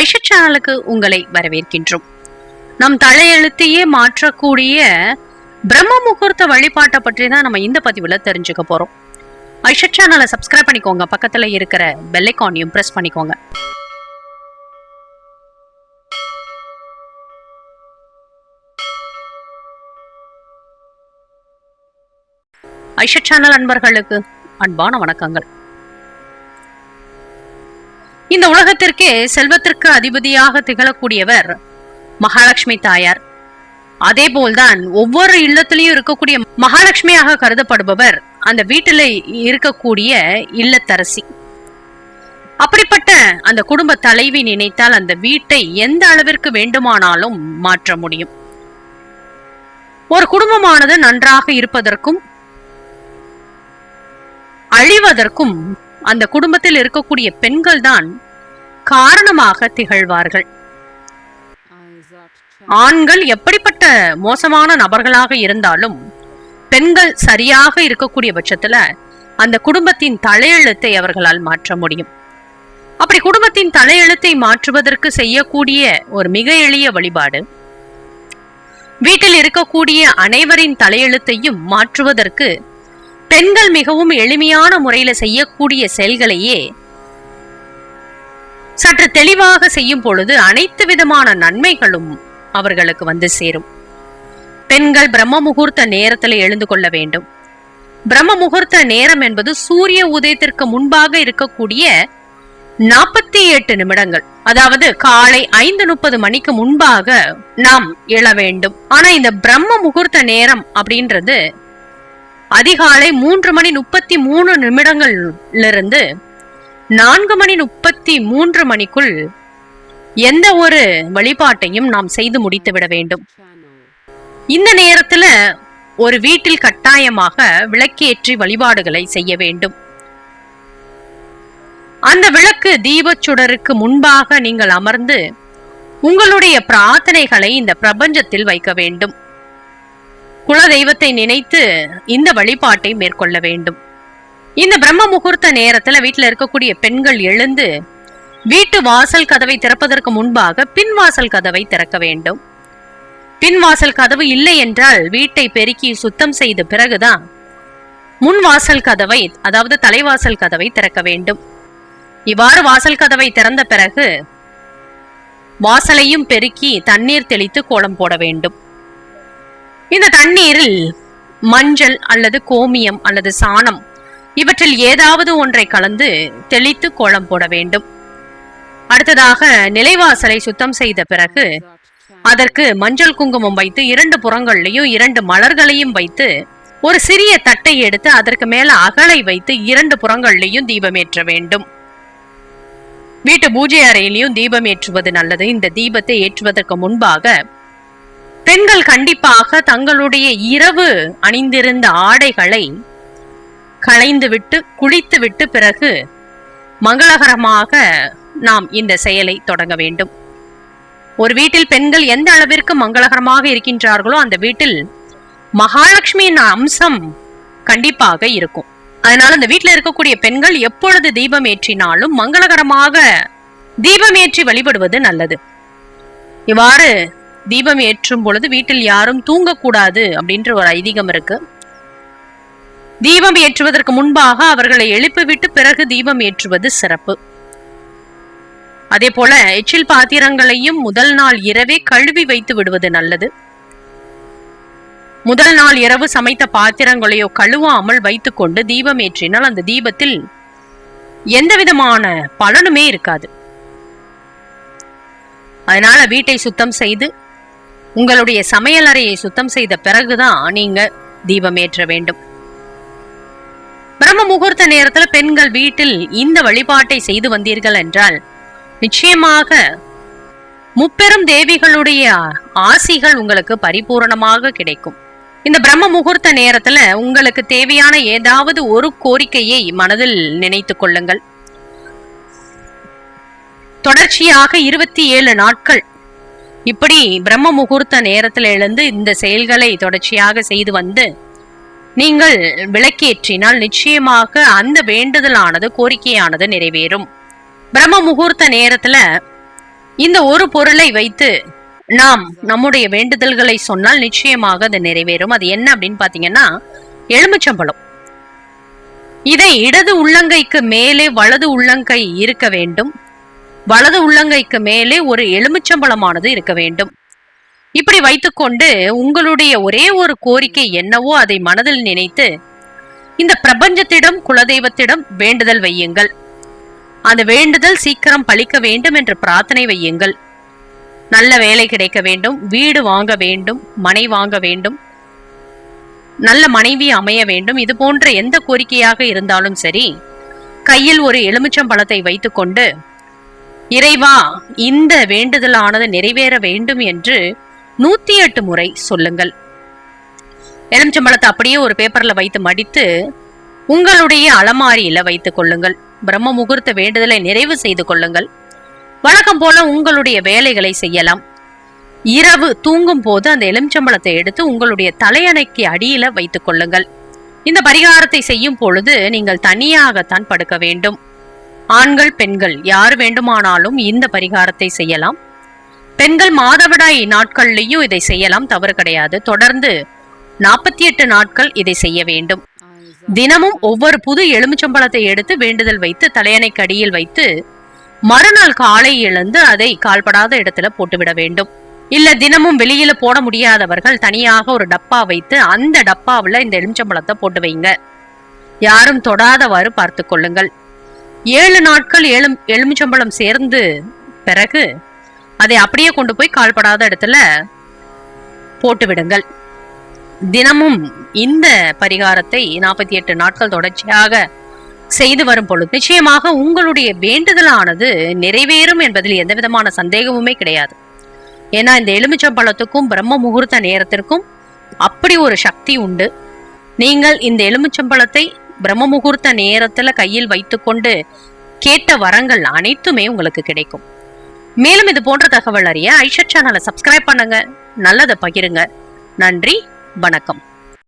ஐஷா சேனலுக்கு உங்களை வரவேற்கின்றோம். நம் தலையெழுத்தையே மாற்றக்கூடிய பிரம்ம முகூர்த்த வழிபாட்டை பற்றி தான் நம்ம இந்த பதிவில் தெரிஞ்சுக்க போகிறோம் ஐஷா சேனலை சப்ஸ்கிரைப் பண்ணிக்கோங்க. பக்கத்தில் இருக்கிற பெல்லைக்கானையும் ப்ரெஸ் பண்ணிக்கோங்க. ஐஷா சேனல் அன்பர்களுக்கு அன்பான வணக்கங்கள். இந்த உலகத்திற்கே செல்வத்திற்கு அதிபதியாக திகழக்கூடியவர் மகாலட்சுமி தாயார். அதே போல்தான் ஒவ்வொரு இல்லத்திலையும் இருக்கக்கூடிய மகாலட்சுமியாக கருதப்படுபவர் அந்த வீட்டில இருக்கக்கூடிய இல்லத்தரசி. அப்படிப்பட்ட அந்த குடும்ப தலைவி நினைத்தால் அந்த வீட்டை எந்த அளவிற்கு வேண்டுமானாலும் மாற்ற முடியும். ஒரு குடும்பமானது நன்றாக இருப்பதற்கும் அழிவதற்கும் அந்த குடும்பத்தில் இருக்கக்கூடிய பெண்கள் தான் காரணமாக திகழ்வார்கள். ஆண்கள் எப்படிப்பட்ட மோசமான நபர்களாக இருந்தாலும் பெண்கள் சரியாக இருக்கக்கூடிய பட்சத்துல அந்த குடும்பத்தின் தலையெழுத்தை அவர்களால் மாற்ற முடியும். அப்படி குடும்பத்தின் தலையெழுத்தை மாற்றுவதற்கு செய்யக்கூடிய ஒரு மிக எளிய வழிபாடு வீட்டில் இருக்கக்கூடிய அனைவரின் தலையெழுத்தையும் மாற்றுவதற்கு பெண்கள் மிகவும் எளிமையான முறையில செய்யக்கூடிய செயல்களையே சற்று தெளிவாக செய்யும் பொழுது அனைத்து விதமான நன்மைகளும் அவர்களுக்கு வந்து சேரும். பெண்கள் பிரம்ம முகூர்த்த நேரத்தில் எழுந்து கொள்ள வேண்டும். பிரம்ம முகூர்த்த நேரம் என்பது சூரிய உதயத்திற்கு முன்பாக இருக்கக்கூடிய நாற்பத்தி எட்டு நிமிடங்கள். அதாவது காலை ஐந்து முப்பது மணிக்கு முன்பாக நாம் எழ வேண்டும். ஆனா இந்த பிரம்ம முகூர்த்த நேரம் அப்படின்றது அதிகாலை மூன்று மணி முப்பத்தி மூணு நிமிடங்கள்ல இருந்து நான்கு மணி முப்பத்தி மூன்று மணிக்குள் எந்த ஒரு வழிபாட்டையும் நாம் செய்து முடித்து விட வேண்டும். இந்த நேரத்துல ஒரு வீட்டில் கட்டாயமாக விளக்கேற்றி வழிபாடுகளை செய்ய வேண்டும். அந்த விளக்கு தீபச்சுடருக்கு முன்பாக நீங்கள் அமர்ந்து உங்களுடைய பிரார்த்தனைகளை இந்த பிரபஞ்சத்தில் வைக்க வேண்டும். குலதெய்வத்தை நினைத்து இந்த வழிபாட்டை மேற்கொள்ள வேண்டும். இந்த பிரம்ம முகூர்த்த நேரத்துல வீட்டுல இருக்கக்கூடிய பெண்கள் எழுந்து வீட்டு வாசல் கதவை திறப்பதற்கு முன்பாக பின் வாசல் கதவை திறக்க வேண்டும். பின் வாசல் கதவு இல்லை என்றால் வீட்டை பெருக்கி சுத்தம் செய்த பிறகுதான் முன் வாசல் கதவை அதாவது தலைவாசல் கதவை திறக்க வேண்டும். இவ்வாறு வாசல் கதவை திறந்த பிறகு வாசலையும் பெருக்கி தண்ணீர் தெளித்து கோலம் போட வேண்டும். இந்த தண்ணீரில் மஞ்சள் அல்லது கோமியம் அல்லது சாணம் இவற்றில் ஏதாவது ஒன்றை கலந்து தெளித்து கோலம் போட வேண்டும். அடுத்ததாக நிலைவாசலை சுத்தம் செய்த பிறகு அதற்கு மஞ்சள் குங்குமம் வைத்து இரண்டு புறங்கள்லையும் இரண்டு மலர்களையும் வைத்து ஒரு சிறிய தட்டை எடுத்து அதற்கு மேல அகலை வைத்து இரண்டு புறங்கள்லையும் தீபம் ஏற்ற வேண்டும். வீட்டு பூஜை அறையிலையும் தீபம் ஏற்றுவது நல்லது. இந்த தீபத்தை ஏற்றுவதற்கு முன்பாக பெண்கள் கண்டிப்பாக தங்களுடைய இரவு அணிந்திருந்த ஆடைகளை களைந்துவிட்டு குளித்துவிட்டு பிறகு மங்களகரமாக நாம் இந்த செயலை தொடங்க வேண்டும். ஒரு வீட்டில் பெண்கள் எந்த அளவிற்கு மங்களகரமாக இருக்கின்றார்களோ அந்த வீட்டில் மகாலட்சுமியின் அம்சம் கண்டிப்பாக இருக்கும். அதனால அந்த வீட்டில் இருக்கக்கூடிய பெண்கள் எப்பொழுது தீபம் ஏற்றினாலும் மங்களகரமாக தீபம் ஏற்றி வழிபடுவது நல்லது. இவ்வாறு தீபம் ஏற்றும் பொழுது வீட்டில் யாரும் தூங்கக்கூடாது அப்படின்ற ஒரு ஐதீகம் இருக்கு. தீபம் ஏற்றுவதற்கு முன்பாக அவர்களை எழுப்பிவிட்டு பிறகு தீபம் ஏற்றுவது சிறப்பு. அதே போல எச்சில் பாத்திரங்களையும் முதல் நாள் இரவே கழுவி வைத்து விடுவது நல்லது. முதல் நாள் இரவு சமைத்த பாத்திரங்களையோ கழுவாமல் வைத்துக்கொண்டு தீபம் ஏற்றினால் அந்த தீபத்தில் எந்த விதமான பலனுமே இருக்காது. அதனால வீட்டை சுத்தம் செய்து உங்களுடைய சமையலறையை சுத்தம் செய்த பிறகுதான் நீங்க தீபம் ஏற்ற வேண்டும். பிரம்ம முகூர்த்த நேரத்துல பெண்கள் வீட்டில் இந்த வழிபாட்டை செய்து வந்தீர்கள் என்றால் நிச்சயமாக முப்பெரும் தேவிகளுடைய ஆசிகள் உங்களுக்கு பரிபூரணமாக கிடைக்கும். இந்த பிரம்ம முகூர்த்த நேரத்துல உங்களுக்கு தேவையான ஏதாவது ஒரு கோரிக்கையை மனதில் நினைத்துக் கொள்ளுங்கள். தொடர்ச்சியாக இருபத்தி ஏழு நாட்கள் இப்படி பிரம்ம முகூர்த்த நேரத்துல எழுந்து இந்த செயல்களை தொடர்ச்சியாக செய்து வந்து நீங்கள் விளக்கேற்றினால் நிச்சயமாக அந்த வேண்டுதலானது கோரிக்கையானது நிறைவேறும். பிரம்ம முகூர்த்த நேரத்துல இந்த ஒரு பொருளை வைத்து நாம் நம்முடைய வேண்டுதல்களை சொன்னால் நிச்சயமாக அது நிறைவேறும். அது என்ன அப்படின்னு பாத்தீங்கன்னா எலுமிச்சம்பழம். இதை இடது உள்ளங்கைக்கு மேலே வலது உள்ளங்கை இருக்க வேண்டும். வலது உள்ளங்கைக்கு மேலே ஒரு எலுமிச்சம்பழமானது இருக்க வேண்டும். இப்படி வைத்துக்கொண்டு உங்களுடைய ஒரே ஒரு கோரிக்கை என்னவோ அதை மனதில் நினைத்து இந்த பிரபஞ்சத்திடம் குலதெய்வத்திடம் வேண்டுதல் வையுங்கள். அந்த வேண்டுதல் சீக்கிரம் பழிக்க வேண்டும் என்று பிரார்த்தனை வையுங்கள். நல்ல வேலை கிடைக்க வேண்டும் வீடு வாங்க வேண்டும் மனை வாங்க வேண்டும் நல்ல மனைவி அமைய வேண்டும். இது போன்ற எந்த கோரிக்கையாக இருந்தாலும் சரி கையில் ஒரு எலுமிச்சம்பழத்தை வைத்துக்கொண்டு இறைவா இந்த வேண்டுதலானது நிறைவேற வேண்டும் என்று நூத்தி எட்டு முறை சொல்லுங்கள். எலுமிச்சம்பழத்தை அப்படியே ஒரு பேப்பர்ல வைத்து மடித்து உங்களுடைய அலமாரியில வைத்துக் கொள்ளுங்கள். பிரம்ம முகூர்த்த வேண்டுதலை நிறைவு செய்து கொள்ளுங்கள். வழக்கம் போல உங்களுடைய வேலைகளை செய்யலாம். இரவு தூங்கும் போது அந்த எலுமிச்சம்பழத்தை எடுத்து உங்களுடைய தலையணைக்கு அடியில வைத்துக் கொள்ளுங்கள். இந்த பரிகாரத்தை செய்யும் பொழுது நீங்கள் தனியாகத்தான் படுக்க வேண்டும். ஆண்கள் பெண்கள் யார் வேண்டுமானாலும் இந்த பரிகாரத்தை செய்யலாம். பெண்கள் மாதவிடாய் நாட்கள்லயும் இதை செய்யலாம் தவறு கிடையாது. தொடர்ந்து நாற்பத்தி எட்டு நாட்கள் இதை செய்ய வேண்டும். தினமும் ஒவ்வொரு புது எலுமிச்சம்பழத்தை எடுத்து வேண்டுதல் வைத்து தலையணைக்கு அடியில் வைத்து மறுநாள் காலை எழுந்து அதை கால்படாத இடத்துல போட்டுவிட வேண்டும். இல்ல தினமும் வெளியில போட முடியாதவர்கள் தனியாக ஒரு டப்பா வைத்து அந்த டப்பாவுல இந்த எலுமிச்சம்பழத்தை போட்டு வைங்க. யாரும் தொடாதவாறு பார்த்து கொள்ளுங்கள். ஏழு நாட்கள் எலும் எலுமிச்சம்பழம் சேர்ந்து பிறகு அதை அப்படியே கொண்டு போய் கால்படாத இடத்துல போட்டு விடுங்கள். தினமும் இந்த பரிகாரத்தை நாற்பத்தி எட்டு நாட்கள் தொடர்ச்சியாக செய்து வரும் பொழுது நிச்சயமாக உங்களுடைய வேண்டுதலானது நிறைவேறும் என்பதில் எந்த விதமான சந்தேகமுமே கிடையாது. ஏன்னா இந்த எலுமிச்சம்பழத்துக்கும் பிரம்ம முகூர்த்த நேரத்திற்கும் அப்படி ஒரு சக்தி உண்டு. நீங்கள் இந்த எலுமிச்சம்பழத்தை பிரம்ம முகூர்த்த நேரத்துல கையில் வைத்துக்கொண்டு கேட்ட வரங்கள் அனைத்துமே உங்களுக்கு கிடைக்கும். மேலும் இது போன்ற தகவல் அறிய ஐஷட் சேனலை சப்ஸ்கிரைப் பண்ணுங்க. நல்லதை பகிருங்க. நன்றி வணக்கம்.